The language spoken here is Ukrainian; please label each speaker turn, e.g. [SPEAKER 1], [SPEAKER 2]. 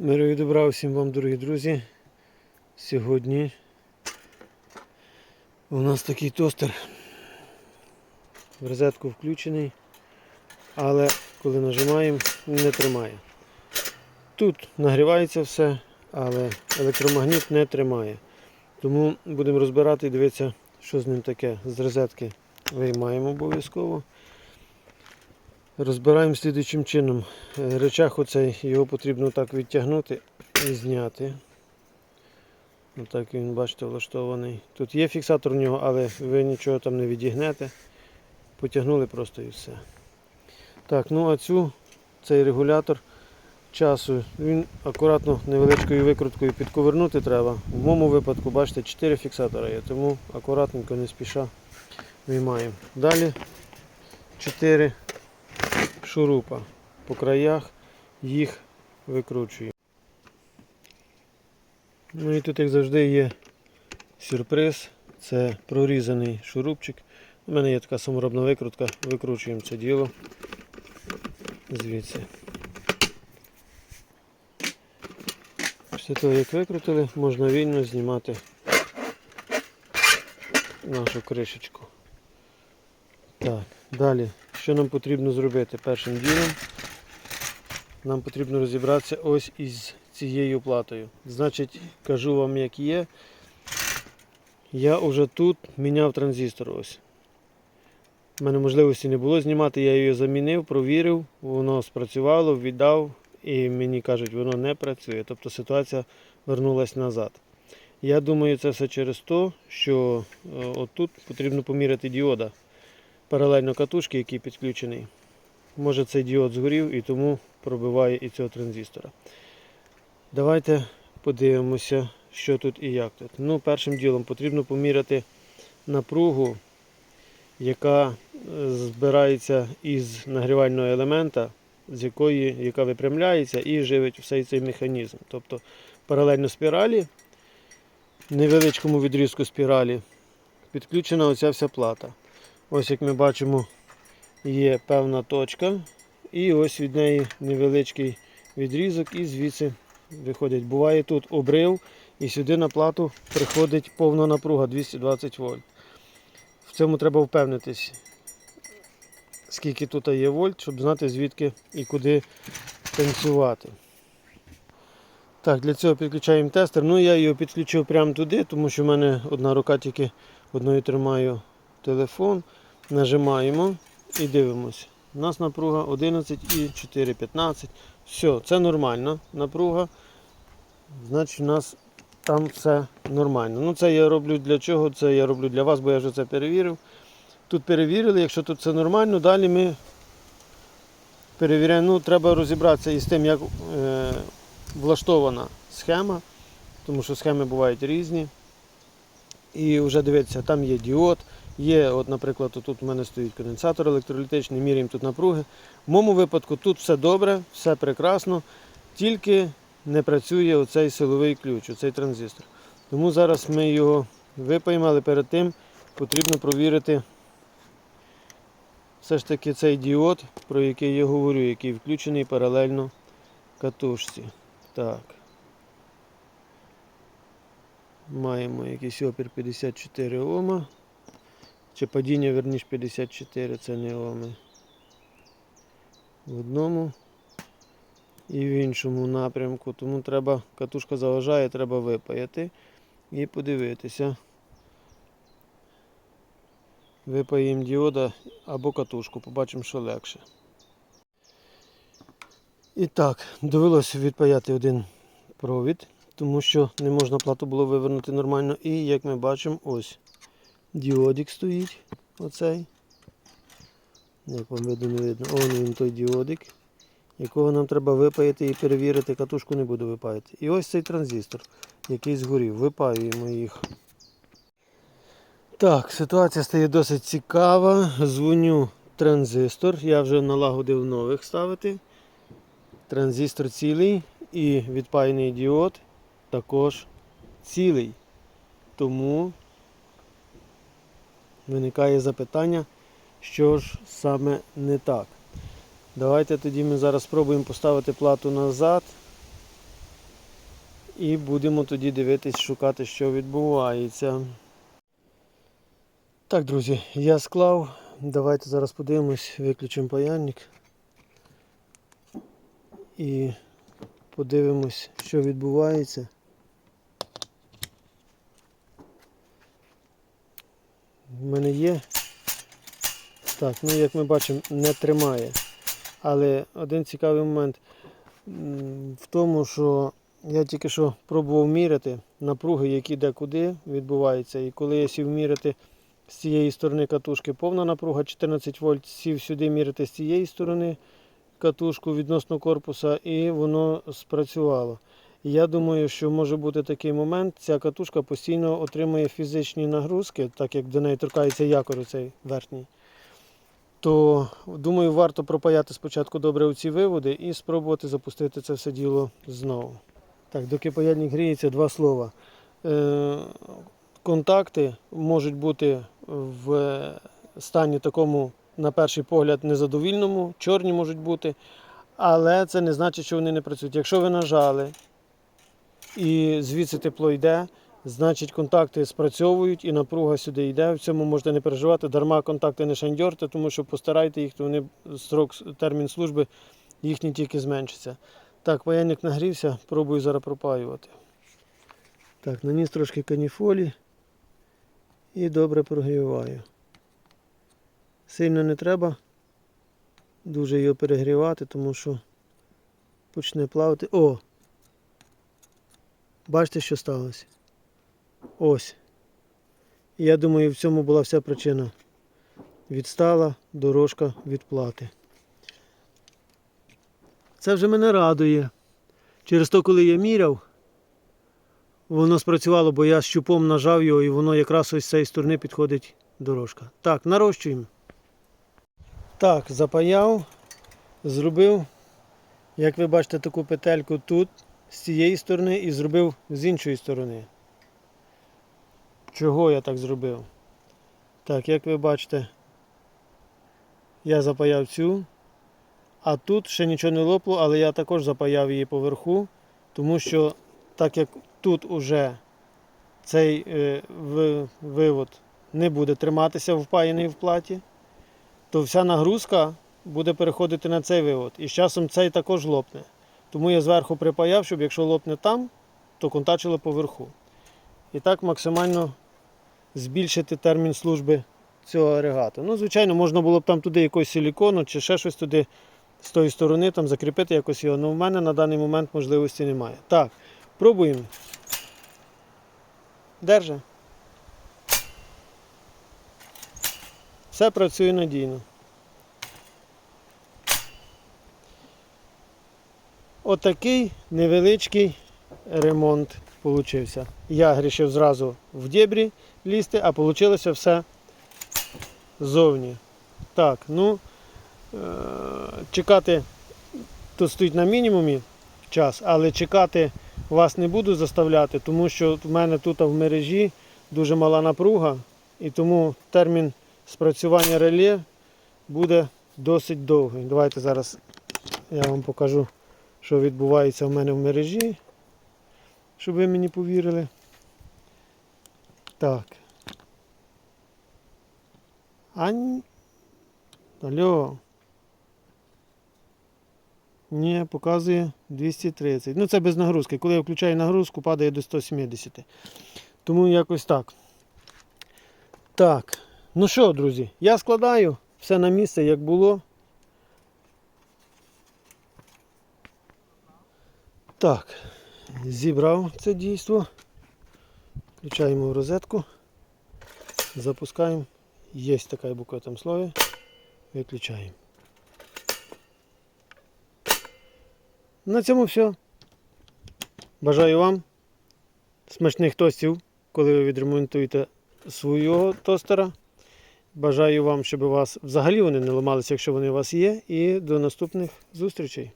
[SPEAKER 1] Миру і добра всім вам, дорогі друзі. Сьогодні у нас такий тостер. В розетку включений, але коли нажимаємо, не тримає. Тут нагрівається все, але електромагніт не тримає. Тому будемо розбирати і дивитися, що з ним таке. З розетки виймаємо обов'язково. Розбираємо слідуючим чином. Е, Речах оцей його потрібно так відтягнути і зняти. Отак він, бачите, влаштований. Тут є фіксатор у нього, але ви нічого там не відігнете. Потягнули просто і все. Так, ну а цю, цей регулятор часу, він акуратно невеличкою викруткою підковернути треба. В моєму випадку, бачите, 4 фіксатора є, тому акуратненько, не спіша виймаємо. Далі 4 шурупа по краях, їх викручуємо. Ну і тут, як завжди, є сюрприз. Це прорізаний шурупчик. У мене є така саморобна викрутка, викручуємо це діло звідси. Після того, як викрутили, можна вільно знімати нашу кришечку. Так, далі, що нам потрібно зробити першим ділом? Нам потрібно розібратися ось із цією платою. Значить, кажу вам, як є. Я вже тут міняв транзистор. ось. У мене можливості не було знімати, я її замінив, провірив, воно спрацювало, віддав і мені кажуть, воно не працює. Тобто ситуація вернулася назад. Я думаю, це все через те, що е, отут потрібно поміряти діода паралельно катушки, який підключений. Може цей діод згорів і тому пробиває і цього транзистора. Давайте подивимося, що тут і як тут. Ну, першим ділом потрібно поміряти напругу, яка е, збирається із нагрівального елемента, з якої, яка випрямляється і живить всей цей механізм. Тобто паралельно спіралі, невеличкому відрізку спіралі, підключена оця вся плата. Ось як ми бачимо, є певна точка, і ось від неї невеличкий відрізок, і звідси виходить. Буває тут обрив, і сюди на плату приходить повна напруга 220 вольт. В цьому треба впевнитись, скільки тут є вольт, щоб знати звідки і куди танцювати. Так, для цього підключаємо тестер. Ну я його підключив прямо туди, тому що в мене одна рука тільки одною тримаю телефон. Нажимаємо і дивимося. У нас напруга 11,4, 15. Все, це нормальна напруга. Значить, у нас там все нормально. Ну, це я роблю для чого? Це я роблю для вас, бо я вже це перевірив. Тут перевірили, якщо тут все нормально, далі ми перевіряємо. Ну, треба розібратися із тим, як е, влаштована схема, тому що схеми бувають різні. І вже дивіться, там є діод. Є, от, наприклад, тут у мене стоїть конденсатор електролітичний, міряємо тут напруги. В моєму випадку тут все добре, все прекрасно, тільки не працює оцей силовий ключ, оцей транзистор. Тому зараз ми його випаємо, але перед тим потрібно провірити все ж таки цей діод, про який я говорю, який включений паралельно катушці. Так. Маємо якийсь опір 54 Ома. Чи падіння, верніш 54, це не Оми. В одному і в іншому напрямку. Тому треба, катушка заважає, треба випаяти і подивитися. Випаємо діода або катушку, побачимо, що легше. І так, довелося відпаяти один провід, тому що не можна плату було вивернути нормально. І як ми бачимо, ось діодик стоїть. Оцей. Як вам видно, не видно. Ось він той діодик, якого нам треба випаяти і перевірити. Катушку не буду випаяти. І ось цей транзистор, який згорів. Випаюємо їх. Так, ситуація стає досить цікава. Дзвоню транзистор. Я вже налагодив нових ставити. Транзистор цілий і відпаяний діод також цілий. Тому виникає запитання, що ж саме не так. Давайте тоді ми зараз спробуємо поставити плату назад. І будемо тоді дивитись, шукати, що відбувається. Так, друзі, я склав. Давайте зараз подивимось, виключимо паяльник. І подивимось, що відбувається. В мене є. Так, ну як ми бачимо, не тримає. Але один цікавий момент в тому, що я тільки що пробував міряти напруги, які де куди відбуваються. І коли я сів міряти з цієї сторони катушки повна напруга 14 вольт, сів сюди міряти з цієї сторони катушку відносно корпуса, і воно спрацювало. Я думаю, що може бути такий момент, ця катушка постійно отримує фізичні нагрузки, так як до неї торкається якор цей верхній. То думаю, варто пропаяти спочатку добре ці виводи і спробувати запустити це все діло знову. Так, доки паяльник гріється, два слова. Е, контакти можуть бути в стані такому, на перший погляд, незадовільному, чорні можуть бути, але це не значить, що вони не працюють. Якщо ви нажали і звідси тепло йде, значить контакти спрацьовують і напруга сюди йде. В цьому можете не переживати. Дарма контакти не шандьорте, тому що постарайте їх, то вони строк, термін служби їхній тільки зменшиться. Так, паяльник нагрівся, пробую зараз пропаювати. Так, наніс трошки каніфолі і добре прогріваю. Сильно не треба дуже його перегрівати, тому що почне плавати. О! Бачите, що сталося? Ось. Я думаю, в цьому була вся причина. Відстала дорожка від плати. Це вже мене радує. Через то, коли я міряв, воно спрацювало, бо я щупом нажав його і воно якраз ось з цієї сторони підходить дорожка. Так, нарощуємо. Так, запаяв, зробив, як ви бачите, таку петельку тут, з цієї сторони, і зробив з іншої сторони. Чого я так зробив? Так, як ви бачите, я запаяв цю. А тут ще нічого не лопло, але я також запаяв її поверху, тому що так як тут уже цей е, ви- вивод не буде триматися впаяний в платі, то вся нагрузка буде переходити на цей вивод. І з часом цей також лопне. Тому я зверху припаяв, щоб якщо лопне там, то контачило поверху. І так максимально збільшити термін служби цього агрегату. Ну, звичайно, можна було б там туди якось силікону чи ще щось туди з тої сторони там закріпити якось його. але в мене на даний момент можливості немає. Так, пробуємо. Держи. Все працює надійно. Отакий невеличкий ремонт получився. Я грішив зразу в дєбрі лізти, а вийшло все ззовні. Так, ну е- чекати тут стоїть на мінімумі час, але чекати вас не буду заставляти, тому що в мене тут в мережі дуже мала напруга, і тому термін спрацювання реле буде досить довгий. Давайте зараз я вам покажу, що відбувається в мене в мережі, щоб ви мені повірили. Так. Ань. Алло. Ні, показує 230. Ну це без нагрузки. Коли я включаю нагрузку, падає до 170. Тому якось так. Так. Ну що, друзі, я складаю все на місце, як було. Так, зібрав це дійство. Включаємо в розетку. Запускаємо. Є така буква там слові. Виключаємо. На цьому все. Бажаю вам смачних тостів, коли ви відремонтуєте свого тостера. Бажаю вам, щоб у вас взагалі вони не ламалися, якщо вони у вас є. І до наступних зустрічей.